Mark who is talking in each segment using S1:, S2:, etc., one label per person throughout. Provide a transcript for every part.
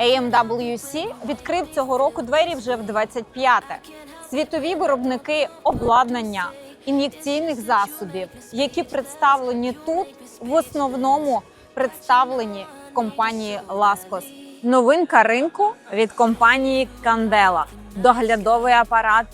S1: AMWC відкрив цього року двері вже в 25-те. Світові виробники обладнання, ін'єкційних засобів, які представлені тут, в основному представлені в компанії Ласкос. Новинка ринку від компанії Candela. Доглядовий апарат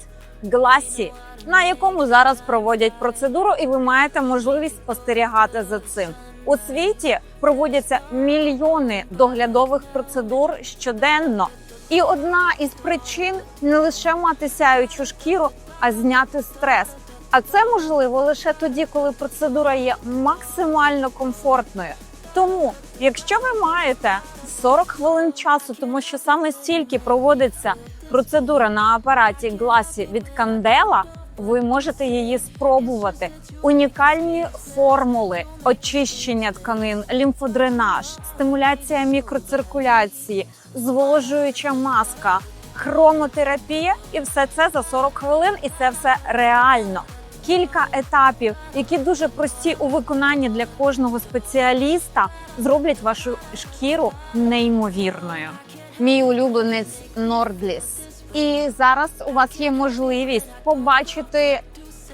S1: Гласі, на якому зараз проводять процедуру, і ви маєте можливість спостерігати за цим. У світі проводяться мільйони доглядових процедур щоденно. І одна із причин не лише мати сяючу шкіру, а зняти стрес. А це можливо лише тоді, коли процедура є максимально комфортною. Тому, якщо ви маєте 40 хвилин часу, тому що саме стільки проводиться процедура на апараті Гласі від Кандела, ви можете її спробувати. Унікальні формули очищення тканин, лімфодренаж, стимуляція мікроциркуляції, зволожуюча маска, хромотерапія, і все це за 40 хвилин, і це все реально. Кілька етапів, які дуже прості у виконанні для кожного спеціаліста, зроблять вашу шкіру неймовірною. Мій улюбленець Нордліс. І зараз у вас є можливість побачити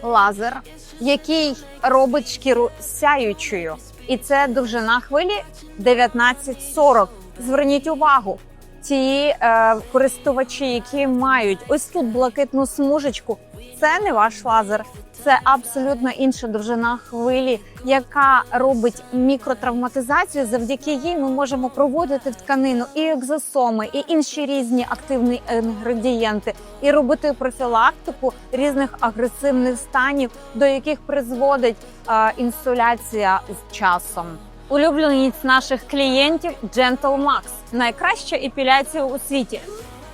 S1: лазер, який робить шкіру сяючою. І це довжина хвилі 1940. Зверніть увагу, ті е, користувачі, які мають ось тут блакитну смужечку, це не ваш лазер. Це абсолютно інша довжина хвилі, яка робить мікротравматизацію. Завдяки їй ми можемо проводити в тканину і екзосоми, і інші різні активні інгредієнти, і робити профілактику різних агресивних станів, до яких призводить е, інсуляція з часом. Улюбленість наших клієнтів Gentle Max – найкраща епіляція у світі.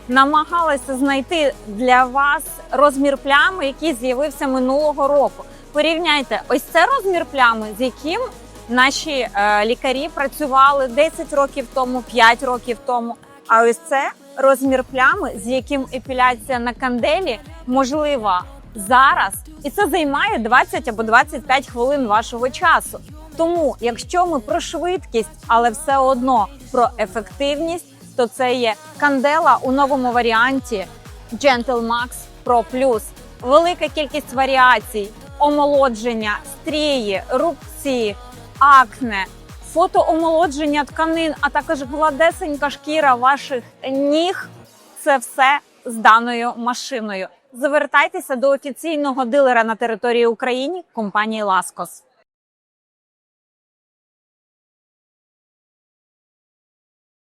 S1: Намагалася знайти для вас розмір плями, який з'явився минулого року. Порівняйте, ось це розмір плями, з яким наші е, лікарі працювали 10 років тому, 5 років тому. А ось це розмір плями, з яким епіляція на канделі можлива зараз, і це займає 20 або 25 хвилин вашого часу. Тому, якщо ми про швидкість, але все одно про ефективність, то це є кандела у новому варіанті Gentle Max Pro Plus. Велика кількість варіацій, омолодження, стрії, рубці, акне, фотоомолодження тканин, а також гладесенька шкіра ваших ніг. Це все з даною машиною. Звертайтеся до офіційного дилера на території України компанії Ласкос.